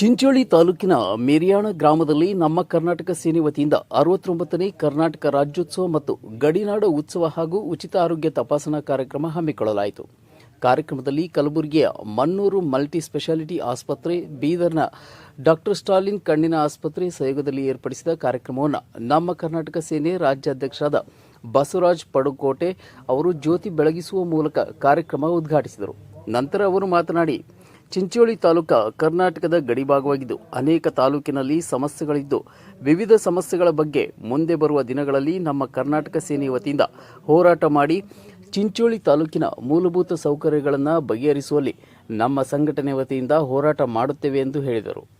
ಚಿಂಚೋಳಿ ತಾಲೂಕಿನ ಮೇರಿಯಾಣ ಗ್ರಾಮದಲ್ಲಿ ನಮ್ಮ ಕರ್ನಾಟಕ ಸೇನೆ ವತಿಯಿಂದ ಅರವತ್ತೊಂಬತ್ತನೇ ಕರ್ನಾಟಕ ರಾಜ್ಯೋತ್ಸವ ಮತ್ತು ಗಡಿನಾಡ ಉತ್ಸವ ಹಾಗೂ ಉಚಿತ ಆರೋಗ್ಯ ತಪಾಸಣಾ ಕಾರ್ಯಕ್ರಮ ಹಮ್ಮಿಕೊಳ್ಳಲಾಯಿತು. ಕಾರ್ಯಕ್ರಮದಲ್ಲಿ ಕಲಬುರಗಿಯ ಮನ್ನೂರು ಮಲ್ಟಿ ಸ್ಪೆಷಾಲಿಟಿ ಆಸ್ಪತ್ರೆ, ಬೀದರ್ನ ಡಾಕ್ಟರ್ ಸ್ಟಾಲಿನ್ ಕಣ್ಣಿನ ಆಸ್ಪತ್ರೆ ಸಹಯೋಗದಲ್ಲಿ ಏರ್ಪಡಿಸಿದ ಕಾರ್ಯಕ್ರಮವನ್ನು ನಮ್ಮ ಕರ್ನಾಟಕ ಸೇನೆ ರಾಜ್ಯಾಧ್ಯಕ್ಷರಾದ ಬಸವರಾಜ್ ಪಡುಕೋಟೆ ಅವರು ಜ್ಯೋತಿ ಬೆಳಗಿಸುವ ಮೂಲಕ ಕಾರ್ಯಕ್ರಮ ಉದ್ಘಾಟಿಸಿದರು. ನಂತರ ಅವರು ಮಾತನಾಡಿ ಚಿಂಚೋಳಿ ತಾಲೂಕ ಕರ್ನಾಟಕದ ಗಡಿಭಾಗವಾಗಿದ್ದು ಅನೇಕ ತಾಲೂಕಿನಲ್ಲಿ ಸಮಸ್ಯೆಗಳಿದ್ದು ವಿವಿಧ ಸಮಸ್ಯೆಗಳ ಬಗ್ಗೆ ಮುಂದೆ ಬರುವ ದಿನಗಳಲ್ಲಿ ನಮ್ಮ ಕರ್ನಾಟಕ ಸೇನೆ ವತಿಯಿಂದ ಹೋರಾಟ ಮಾಡಿ ಚಿಂಚೋಳಿ ತಾಲೂಕಿನ ಮೂಲಭೂತ ಸೌಕರ್ಯಗಳನ್ನು ಬಗೆಹರಿಸುವಲ್ಲಿ ನಮ್ಮ ಸಂಘಟನೆ ವತಿಯಿಂದ ಹೋರಾಟ ಮಾಡುತ್ತೇವೆ ಎಂದು ಹೇಳಿದರು.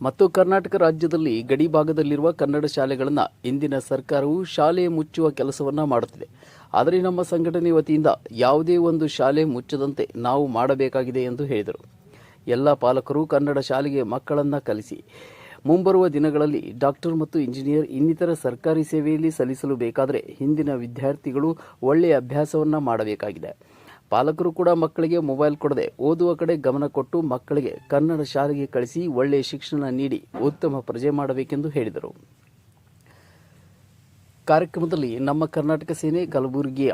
ಮತ್ತು ಕರ್ನಾಟಕ ರಾಜ್ಯದಲ್ಲಿ ಗಡಿ ಭಾಗದಲ್ಲಿರುವ ಕನ್ನಡ ಶಾಲೆಗಳನ್ನು ಇಂದಿನ ಸರ್ಕಾರವು ಶಾಲೆ ಮುಚ್ಚುವ ಕೆಲಸವನ್ನು ಮಾಡುತ್ತಿದೆ. ಆದರೆ ನಮ್ಮ ಸಂಘಟನೆ ವತಿಯಿಂದ ಯಾವುದೇ ಒಂದು ಶಾಲೆ ಮುಚ್ಚದಂತೆ ನಾವು ಮಾಡಬೇಕಾಗಿದೆ ಎಂದು ಹೇಳಿದರು. ಎಲ್ಲ ಪಾಲಕರು ಕನ್ನಡ ಶಾಲೆಗೆ ಮಕ್ಕಳನ್ನು ಕಲಿಸಿ, ಮುಂಬರುವ ದಿನಗಳಲ್ಲಿ ಡಾಕ್ಟರ್ ಮತ್ತು ಇಂಜಿನಿಯರ್ ಇನ್ನಿತರ ಸರ್ಕಾರಿ ಸೇವೆಯಲ್ಲಿ ಸಲ್ಲಿಸಲು ಬೇಕಾದರೆ ಹಿಂದಿನ ವಿದ್ಯಾರ್ಥಿಗಳು ಒಳ್ಳೆಯ ಅಭ್ಯಾಸವನ್ನು ಮಾಡಬೇಕಾಗಿದೆ. ಪಾಲಕರು ಕೂಡ ಮಕ್ಕಳಿಗೆ ಮೊಬೈಲ್ ಕೊಡದೆ ಓದುವ ಕಡೆ ಗಮನ ಕೊಟ್ಟು ಮಕ್ಕಳಿಗೆ ಕನ್ನಡ ಶಾಲೆಗೆ ಕಳಿಸಿ ಒಳ್ಳೆಯ ಶಿಕ್ಷಣ ನೀಡಿ ಉತ್ತಮ ಪ್ರಜೆ ಮಾಡಬೇಕೆಂದು ಹೇಳಿದರು. ಕಾರ್ಯಕ್ರಮದಲ್ಲಿ ನಮ್ಮ ಕರ್ನಾಟಕ ಸೇನೆ ಕಲಬುರಗಿಯ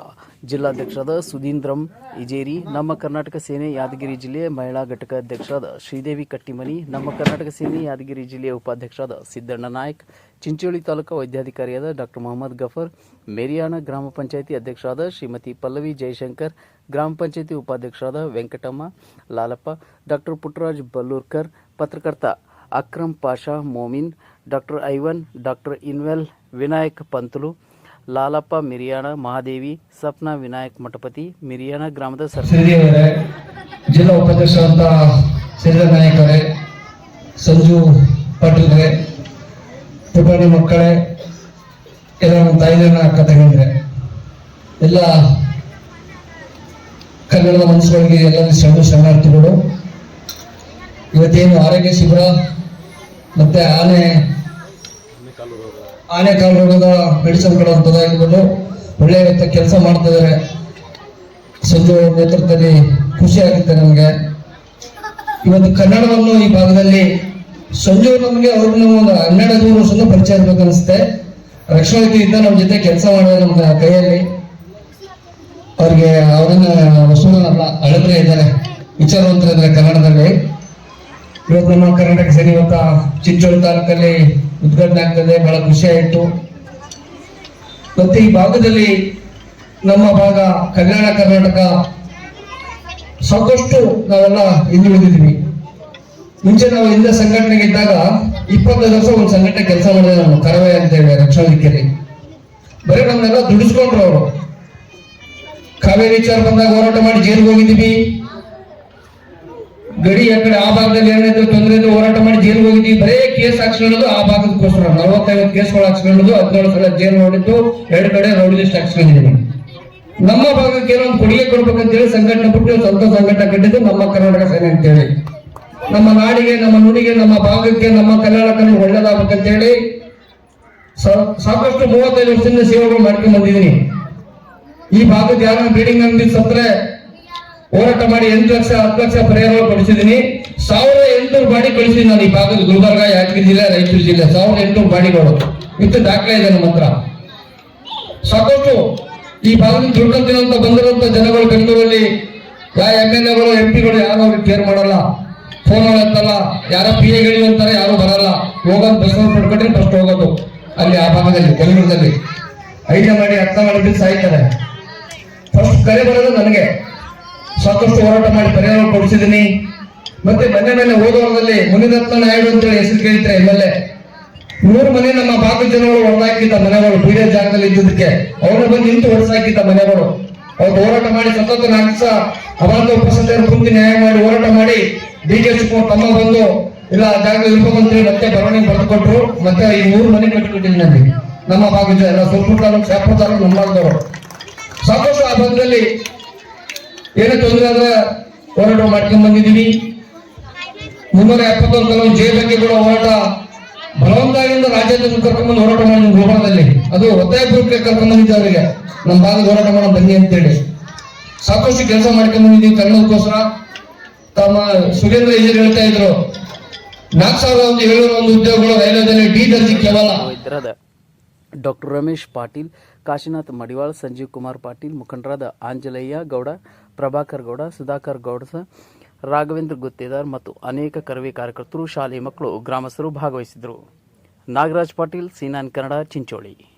ಜಿಲ್ಲಾಧ್ಯಕ್ಷರಾದ ಸುಧೀಂದ್ರಂ ಇಜೇರಿ, ನಮ್ಮ ಕರ್ನಾಟಕ ಸೇನೆ ಯಾದಗಿರಿ ಜಿಲ್ಲೆಯ ಮಹಿಳಾ ಘಟಕ ಅಧ್ಯಕ್ಷರಾದ ಶ್ರೀದೇವಿ ಕಟ್ಟಿಮನಿ, ನಮ್ಮ ಕರ್ನಾಟಕ ಸೇನೆ ಯಾದಗಿರಿ ಜಿಲ್ಲೆಯ ಉಪಾಧ್ಯಕ್ಷರಾದ ಸಿದ್ದಣ್ಣ ನಾಯಕ್, ಚಿಂಚೋಳಿ ತಾಲೂಕು ವೈದ್ಯಾಧಿಕಾರಿಯಾದ ಡಾಕ್ಟರ್ ಮೊಹಮ್ಮದ್ ಗಫರ್ ಮೇರಿಯಾಣ ಗ್ರಾಮ ಪಂಚಾಯಿತಿ ಅಧ್ಯಕ್ಷರಾದ ಶ್ರೀಮತಿ ಪಲ್ಲವಿ ಜಯಶಂಕರ್, ಗ್ರಾಮ ಪಂಚಾಯಿತಿ ಉಪಾಧ್ಯಕ್ಷರಾದ ವೆಂಕಟಮ್ಮ, ಲಾಲಪ್ಪ ಡಾಕ್ಟರ್ ಪುಟ್ಟರಾಜ್ ಬಲ್ಲೂರ್ಕರ್, ಪತ್ರಕರ್ತ Akram Pasha Momin doctor Ivan doctor ಇನ್ವೆಲ್ Vinayak Pantalu, Lalappa Miriyana, Mahadevi, Sapna Vinayak Mathapati, Miriyana ಗ್ರಾಮದ ಸರ್ ಶ್ರೀದೇವರೇ ಜಿಲ್ಲಾ ಉಪಾಧ್ಯಕ್ಷರಂತ ಶ್ರೀಧರ್ ನಾಯಕರೇ, ಸಂಜು ಪಾಟೀಲ್ರೆ ಪುಟಾಣಿ ಮಕ್ಕಳೇ, ಎಲ್ಲ ನಮ್ಮ ತಾಯಿಗಳನ್ನ ಅಕ್ಕ ಎಲ್ಲ ಕನ್ನಡದ ಮನಸ್ಸುಗಳಿಗೆ ಎಲ್ಲ ಶ್ರಮ, ಶರಣಾರ್ಥಿಗಳು. ಇವತ್ತೇನು ಆರೋಗ್ಯ ಶಿಬಿರ ಮತ್ತೆ ಆನೆ ಆನೆ ಕಾಲು ರೋಗದ ಮೆಡಿಸಿನ್ ಕೊಡುವಂಥದ್ದಾಗಿರ್ಬೋದು ಒಳ್ಳೆಯ ರೀತಿಯ ಕೆಲಸ ಮಾಡ್ತಾ ಇದ್ದಾರೆ ಸಂಜು ನೇತೃತ್ವದಲ್ಲಿ ಖುಷಿ ಆಗುತ್ತೆ ನಮಗೆ. ಇವತ್ತು ಕನ್ನಡವನ್ನು ಈ ಭಾಗದಲ್ಲಿ ಸಂಜು ನಮಗೆ ಅವ್ರನ್ನ ಒಂದು ಹನ್ನೆರಡು ಹದಿಮೂರು ವರ್ಷದಿಂದ ಪರಿಚಯ ಇರ್ಬೇಕು ಅನಿಸುತ್ತೆ. ರಕ್ಷಣಾ ಇದ್ದ ನಮ್ಮ ಜೊತೆ ಕೆಲಸ ಮಾಡೋದು ನಮ್ಮ ಕೈಯಲ್ಲಿ. ಅವ್ರಿಗೆ ಅವರನ್ನ ವಸೂಲನಲ್ಲ ಅಳಬ್ರೆ ಇದ್ದಾರೆ. ವಿಚಾರವಂತರಿದ್ದಾರೆ ಕನ್ನಡದಲ್ಲಿ. ಇವತ್ತು ನಮ್ಮ ಕರ್ನಾಟಕ ಸೇರಿ ಇವತ್ತ ಚಿಂಚೋಳಿ ತಾಲೂಕಲ್ಲಿ ಉದ್ಘಾಟನೆ ಆಗ್ತದೆ, ಬಹಳ ಖುಷಿ ಆಯಿತು. ಮತ್ತೆ ಈ ಭಾಗದಲ್ಲಿ ನಮ್ಮ ಭಾಗ ಕಲ್ಯಾಣ ಕರ್ನಾಟಕ. ಸಾಕಷ್ಟು ನಾವೆಲ್ಲ ಹಿಂದುಳಿದಿದ್ವಿ ಮುಂಚೆ ನಾವು ಹಿಂದೆ ಸಂಘಟನೆಗೆ ಇದ್ದಾಗ ಇಪ್ಪತ್ತೈದು ವರ್ಷ ಒಂದು ಸಂಘಟನೆ ಕೆಲಸ ಮಾಡಿದೆ ನಾನು, ಕರವೇ ಅಂತ ಹೇಳಿ ರಕ್ಷಣಾ ವೇದಿಕೆಯಲ್ಲಿ ಬರೀ ನಮ್ಮನ್ನೆಲ್ಲ ದುಡಿಸ್ಕೊಂಡ್ರು ಅವರು. ಕಾವೇರಿ ವಿಚಾರ ಬಂದಾಗ ಹೋರಾಟ ಮಾಡಿ ಜೈಲಿಗೆ ಹೋಗಿದ್ದೀವಿ. ಗಡಿ ಆ ಕಡೆ ಆ ಭಾಗದಲ್ಲಿ ಏನಾಯ್ತು ತೊಂದರೆ ಹೋರಾಟ ಮಾಡಿ ಜೈಲಿಗೆ ಹೋಗಿದ್ದೀವಿ. ಬರೇ ಕೇಸ್ ಹಾಕ್ಸ್ಕೊಳ್ಳೋದು ಆ ಭಾಗದಕ್ಕೋಸ್ಕರ ನಲವತ್ತೈವತ್ತು ಕೇಸ್ಗಳು ಹಾಕ್ಸ್ಕೊಳ್ಳೋದು ಹದಿನೇಳು ಸಲ ಜೈಲು ನೋಡಿದ್ದು, ಎರಡು ಕಡೆ ರೌಡಿ ಲಿಸ್ಟ್ ಹಾಕ್ಸ್ಕೊಂಡಿದ್ದೀನಿ ನಮ್ಮ ಭಾಗಕ್ಕೆ ಏನೋ ಒಂದು ಕೊಡುಗೆ ಕೊಡ್ಬೇಕಂತೇಳಿ ಸಂಘಟನೆ ಬಿಟ್ಟು ಸ್ವಂತ ಸಂಘಟನೆ ಕಟ್ಟಿದ್ದು ನಮ್ಮ ಕರ್ನಾಟಕ ಸೇನೆ ಅಂತೇಳಿ. ನಮ್ಮ ನಾಡಿಗೆ, ನಮ್ಮ ನುಡಿಗೆ, ನಮ್ಮ ಭಾಗಕ್ಕೆ, ನಮ್ಮ ಕಲ್ಯಾಣ ಕನ್ನಡ ಒಳ್ಳೇದಾಗಬೇಕಂತೇಳಿ ಸಾಕಷ್ಟು ಮೂವತ್ತೈದು ವರ್ಷದಿಂದ ಸೇವೆಗಳು ಮಾಡ್ಕೊಂಡು ಬಂದಿದ್ದೀನಿ. ಈ ಭಾಗದ ಯಾರು ಬೀಡಿಂಗ್ ಅಂಗಡಿ ಸತ್ರೆ ಹೋರಾಟ ಮಾಡಿ ಎಂಟು ಲಕ್ಷ, ಹತ್ತು ಲಕ್ಷ ಪರಿಹಾರ ಕೊಡಿಸಿದ್ದೀನಿ. ಸಾವಿರದ ಎಂಟುನೂರು ಬಾಡಿ ಕಳಿಸಿದ್ದೀನಿ ನಾನು ಈ ಭಾಗದ ಗುಲ್ಬರ್ಗ, ಯಾದಗಿರಿ ಜಿಲ್ಲೆ, ರಾಯಚೂರು ಜಿಲ್ಲೆ. ಸಾವಿರದ ಎಂಟುನೂರು ಬಾಡಿಗಳು ಇತ್ತು ದಾಖಲೆ ಇದೆ ನಮ್ಮ ಹತ್ರ. ಸಾಕಷ್ಟು ಈ ಭಾಗದಲ್ಲಿ ದುಡ್ಡು ಬಂದಿರುವಂತ ಜನಗಳು ಬೆಂಗಳೂರಲ್ಲಿ ಯಾವ ಎಂ ಎಲ್ ಎಗಳು, ಎಂ ಪಿಗಳು ಯಾರು ಅವ್ರಿಗೆ ಕೇರ್ ಮಾಡಲ್ಲ. ಫೋನ್ ಮಾಡತ್ತಲ್ಲ ಯಾರ ಪಿ ಎಗಳು ಅಂತಾರೆ, ಯಾರು ಬರಲ್ಲ. ಹೋಗೋದು ಬಸ್ ಪಡ್ಕೊಂಡ್ರೆ ಫಸ್ಟ್ ಹೋಗೋದು. ಅಲ್ಲಿ ಆ ಭಾಗದಲ್ಲಿ ಬೆಂಗಳೂರಲ್ಲಿ ಐಡಿಯಾ ಮಾಡಿ ಅರ್ಥ ಮಾಡಿದ್ರೆ ಸಾಯ್ತಾರೆ ಫಸ್ಟ್ ಕರೆ ಬರೋದು ನನಗೆ. ಸಾಕಷ್ಟು ಹೋರಾಟ ಮಾಡಿ ಪರಿಹಾರ ಕೊಡಿಸಿದ್ದೀನಿ. ಮತ್ತೆ ಮನೆ ಮೇಲೆ ಹೋದವರದಲ್ಲಿ ಮುನಿರತ್ನ ನಾಯ್ಡು ಅಂತ ಹೇಳಿ ಹೆಸರು ಕೇಳ್ತಾರೆ ಎಂ ಎಲ್ ಎ. ಮೂರು ಮನೆ ನಮ್ಮ ಭಾಗದ ಜನಗಳು ಹೊಡೆದಾಕಿದ್ದ ಮನೆಗಳು ಬೀದೇ ಜಾಗದಲ್ಲಿ ಇದ್ದಿದ್ದಕ್ಕೆ. ಅವರು ಬಂದು ನಿಂತು ಹೊಡೆಸಾಕಿದ್ದ ಮನೆಗಳು. ಅವ್ರು ಹೋರಾಟ ಮಾಡಿ ಸತತ ನಾಲ್ಕು ಅವಾಂತ ಉಪಸಂಚಾರ ಕುಂತಿ ನ್ಯಾಯ ಮಾಡಿ ಹೋರಾಟ ಮಾಡಿ ಡಿ ಕೆ ಶಿವಕುಮಾರ್ ತಮ್ಮ ಬಂದು ಇಲ್ಲ, ಆ ಜಾಗದಲ್ಲಿ ಇರ್ಬೇಕಂತೇಳಿ ಮತ್ತೆ ಬರವಣಿಗೆ ಬರೆದುಕೊಟ್ರು ಮತ್ತೆ ಈ ಮೂರು ಮನೆ ಕಟ್ಟಿಕೊಟ್ಟಿಲ್ಲ ನನಗೆ ನಮ್ಮ ಭಾಗದ ಜನ ಸ್ವಲ್ಪ ತಾಲೂಕು, ಶಾಪುರ ಸಾಕಷ್ಟು ಆ ಭಾಗದಲ್ಲಿ ಏನೇ ತೊಂದರೆ ಆದ್ರೆ ಹೋರಾಟ ಮಾಡ್ಕೊಂಡು ಬಂದಿದ್ದೀವಿ. ಮುನ್ನೂರ ಎಪ್ಪತ್ತೊಂದು ಕೆಲವು ಜೆ ಬಗ್ಗೆ ಕೂಡ ಹೋರಾಟ ಬಲವಂತದಿಂದ ರಾಜ್ಯದಲ್ಲಿ ಕರ್ಕೊಂಡ್ಬಂದು ಹೋರಾಟ ಮಾಡಿ ಗೋಪಾಲದಲ್ಲಿ. ಅದು ಒತ್ತಾಯಪೂರ್ವಕ ಕರ್ಕೊಂಡು ಬಂದಿದ್ದೆ ಅವರಿಗೆ ನಮ್ಮ ಭಾಗದ ಹೋರಾಟ ಮಾಡೋ ಬನ್ನಿ ಅಂತೇಳಿ. ಸಾಕಷ್ಟು ಕೆಲಸ ಮಾಡ್ಕೊಂಡು ಬಂದಿದ್ದೀವಿ ಕನ್ನಡಕ್ಕೋಸ್ಕರ ತಮ್ಮ ಸುರೇಂದ್ರ ಹಿರಿಯರು ಹೇಳ್ತಾ ಇದ್ರು, ನಾಲ್ಕು ಸಾವಿರದ ಒಂದು ಏಳ್ನೂರ ಒಂದು ಉದ್ಯೋಗಗಳು ರೈಲ್ವೆದಲ್ಲಿ ಡಿ ದರ್ಜಿ ಕೇವಲ. ಡಾಕ್ಟರ್ ರಮೇಶ್ ಪಾಟೀಲ್, ಕಾಶಿನಾಥ್ ಮಡಿವಾಳ್, ಸಂಜೀವ್ ಕುಮಾರ್ ಪಾಟೀಲ್, ಮುಖಂಡರಾದ ಆಂಜನೇಯ ಗೌಡ ಪ್ರಭಾಕರ್ ಗೌಡ, ಸುಧಾಕರ್ ಗೌಡ ರಾಘವೇಂದ್ರ ಗುತ್ತೇದಾರ್ ಮತ್ತು ಅನೇಕ ಕರವೇ ಕಾರ್ಯಕರ್ತರು ಶಾಲೆ ಮಕ್ಕಳು, ಗ್ರಾಮಸ್ಥರು ಭಾಗವಹಿಸಿದರು ನಾಗರಾಜ್ ಪಾಟೀಲ್, ಸೀನಾನ್ ಕನ್ನಡ, ಚಿಂಚೋಳಿ.